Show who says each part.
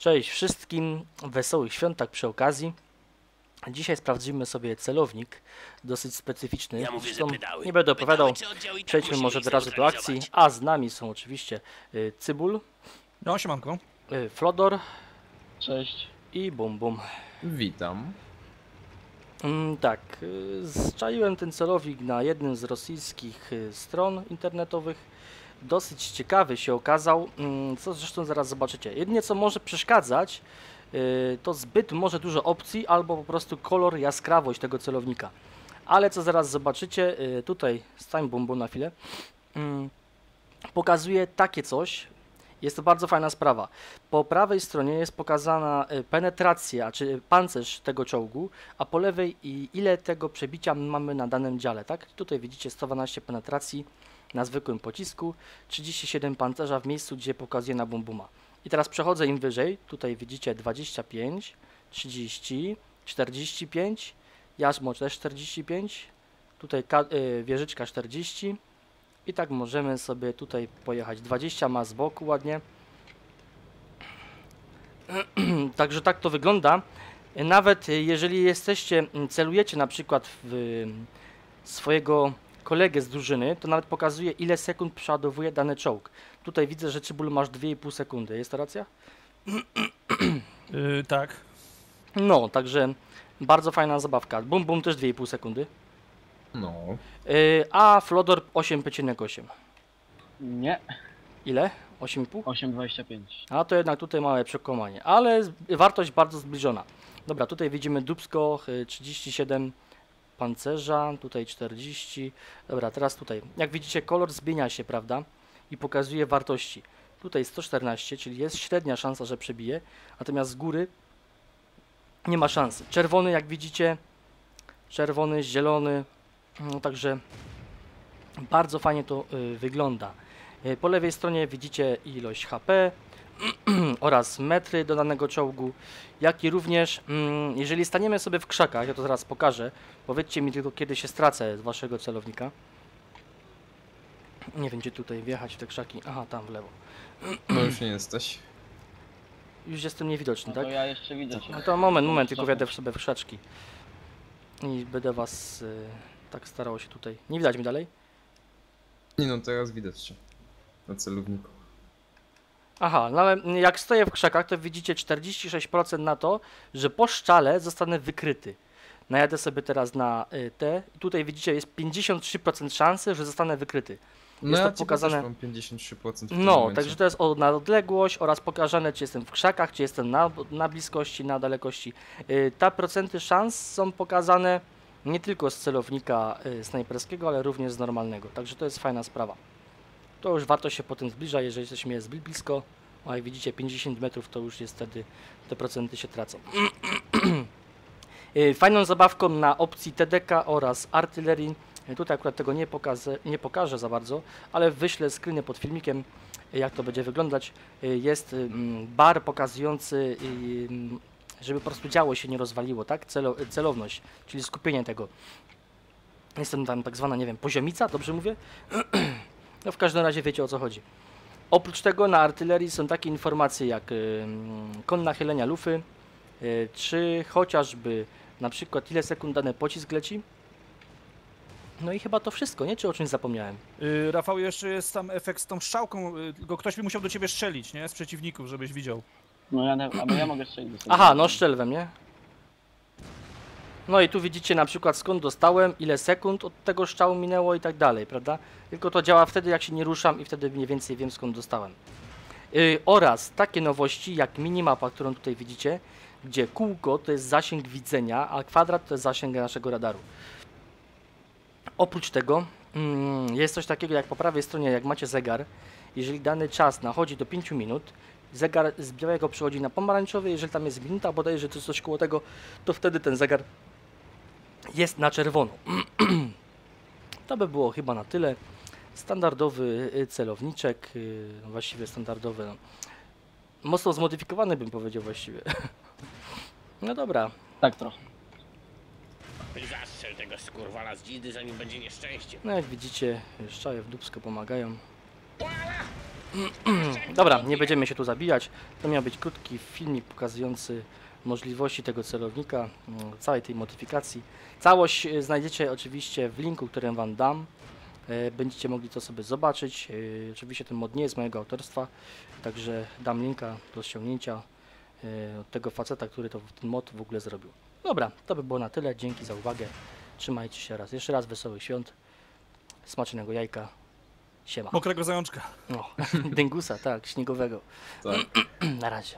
Speaker 1: Cześć wszystkim, wesołych świąt tak przy okazji. Dzisiaj sprawdzimy sobie celownik, dosyć specyficzny.
Speaker 2: Ja mówię,
Speaker 1: nie będę opowiadał,
Speaker 2: tak
Speaker 1: przejdźmy może od razu do akcji, a z nami są oczywiście y, Cybul,
Speaker 3: No, siemanko.
Speaker 1: y, Flodor
Speaker 4: Cześć.
Speaker 1: i Bum Bum.
Speaker 5: Witam.
Speaker 1: Mm, tak, y, zczaiłem ten celownik na jednym z rosyjskich y, stron internetowych. Dosyć ciekawy się okazał, mm, co zresztą zaraz zobaczycie. Jedynie co może przeszkadzać, y, to zbyt może dużo opcji albo po prostu kolor, jaskrawość tego celownika. Ale co zaraz zobaczycie, y, tutaj stań bombo na chwilę, mm, pokazuje takie coś. Jest to bardzo fajna sprawa. Po prawej stronie jest pokazana y, penetracja, czy pancerz tego czołgu, a po lewej ile tego przebicia mamy na danym dziale, tak? Tutaj widzicie 112 penetracji na zwykłym pocisku, 37 pancerza w miejscu, gdzie pokazuje na bumbuma. I teraz przechodzę im wyżej, tutaj widzicie 25, 30, 45, jarzmo też 45, tutaj y, wieżyczka 40 i tak możemy sobie tutaj pojechać. 20 ma z boku ładnie. Także tak to wygląda. Nawet jeżeli jesteście, celujecie na przykład w swojego kolegę z drużyny, to nawet pokazuje ile sekund przeładowuje dany czołg. Tutaj widzę, że Cybul masz 2,5 sekundy. Jest to racja?
Speaker 3: Yy, tak.
Speaker 1: No, także bardzo fajna zabawka. Bum Bum też 2,5 sekundy.
Speaker 5: No.
Speaker 1: Yy, a Flodor 8,8.
Speaker 4: Nie,
Speaker 1: Ile? 8,5?
Speaker 4: 8,25.
Speaker 1: A to jednak tutaj małe przekłamanie, ale wartość bardzo zbliżona. Dobra, tutaj widzimy Dubsko y, 37 pancerza, tutaj 40. Dobra, teraz tutaj. Jak widzicie, kolor zmienia się, prawda? I pokazuje wartości. Tutaj 114, czyli jest średnia szansa, że przebije, natomiast z góry nie ma szansy. Czerwony, jak widzicie, czerwony, zielony, no także bardzo fajnie to y, wygląda. Y, Po lewej stronie widzicie ilość HP oraz metry do danego czołgu, jak i również, mm, jeżeli staniemy sobie w krzakach, ja to zaraz pokażę, powiedzcie mi tylko kiedy się stracę z waszego celownika. Nie wiem gdzie tutaj wjechać w te krzaki, aha tam w lewo.
Speaker 5: No już nie jesteś.
Speaker 1: Już jestem niewidoczny,
Speaker 4: No
Speaker 1: tak?
Speaker 4: to ja jeszcze widzę cię.
Speaker 1: No to moment, moment, tylko
Speaker 4: Cofnąć.
Speaker 1: wjadę sobie w krzaczki. I będę was y, tak starał się tutaj. Nie widać mi dalej?
Speaker 5: Nie no, teraz widać cię. Na celowniku.
Speaker 1: Aha, no ale jak stoję w krzakach, to widzicie 46% na to, że po szczale zostanę wykryty. Najadę sobie teraz na y, te tutaj widzicie jest 53% szansy, że zostanę wykryty.
Speaker 5: No
Speaker 1: Jest
Speaker 5: ja
Speaker 1: to pokazane-
Speaker 5: mam 53% w tym
Speaker 1: No,
Speaker 5: momencie.
Speaker 1: także to jest o, na odległość oraz pokażane, czy jestem w krzakach, czy jestem na, na bliskości, na dalekości. Y, te procenty szans są pokazane nie tylko z celownika y, snajperskiego, ale również z normalnego. Także to jest fajna sprawa. To już warto się potem zbliża, jeżeli jesteśmy jest zbyt blisko. A jak widzicie 50 metrów to już jest wtedy te procenty się tracą. Y, Fajną zabawką na opcji TDK oraz artylerii. y, Tutaj akurat tego nie pokażę, nie pokażę za bardzo, ale wyślę screeny pod filmikiem, jak to będzie wyglądać. Jest mm, bar pokazujący, mm, żeby po prostu działo się nie rozwaliło, tak? Celo, celowność, czyli skupienie tego. Jest tam, tak zwana, nie wiem, poziomica, dobrze mówię? No w każdym razie wiecie o co chodzi. Oprócz tego na artylerii są takie informacje jak y, kąt nachylenia lufy, y, czy chociażby na przykład ile sekund dany pocisk leci. No i chyba to wszystko, nie? Czy o czymś zapomniałem?
Speaker 3: Yy, Rafał, jeszcze jest tam efekt z tą strzałką, yy, tylko ktoś by musiał do ciebie strzelić, nie? Z przeciwników, żebyś widział.
Speaker 4: No ja, ja mogę strzelić.
Speaker 1: Aha, no szczelwem, nie? No i tu widzicie na przykład skąd dostałem, ile sekund od tego strzału minęło i tak dalej, prawda? Tylko to działa wtedy, jak się nie ruszam i wtedy mniej więcej wiem skąd dostałem. Yy, oraz takie nowości jak minimapa, którą tutaj widzicie, gdzie kółko to jest zasięg widzenia, a kwadrat to jest zasięg naszego radaru. Oprócz tego mm, jest coś takiego jak po prawej stronie, jak macie zegar, jeżeli dany czas nachodzi do 5 minut, zegar z białego przechodzi na pomarańczowy, jeżeli tam jest minuta, bodajże to jest coś koło tego, to wtedy ten zegar jest na czerwono. to by było chyba na tyle. Standardowy y, celowniczek, y, no właściwie standardowy, no. mocno zmodyfikowany bym powiedział właściwie. no dobra,
Speaker 4: Tak trochę.
Speaker 2: Zastrzel tego skurwala z dzidy, zanim będzie nieszczęście.
Speaker 1: no jak widzicie, szczaje w dubsko pomagają. Dobra, nie będziemy się tu zabijać. To miał być krótki filmik pokazujący możliwości tego celownika, mm, całej tej modyfikacji. Całość e, znajdziecie oczywiście w linku, który Wam dam. E, Będziecie mogli to sobie zobaczyć. E, Oczywiście ten mod nie jest mojego autorstwa, także dam linka do ściągnięcia od tego faceta, który to ten mod w ogóle zrobił. Dobra, to by było na tyle. Dzięki za uwagę. Trzymajcie się raz. Jeszcze raz wesołych świąt. Smacznego jajka. Siema.
Speaker 3: Mokrego zajączka.
Speaker 1: No, dyngusa, tak, śniegowego.
Speaker 5: Tak.
Speaker 1: Na razie.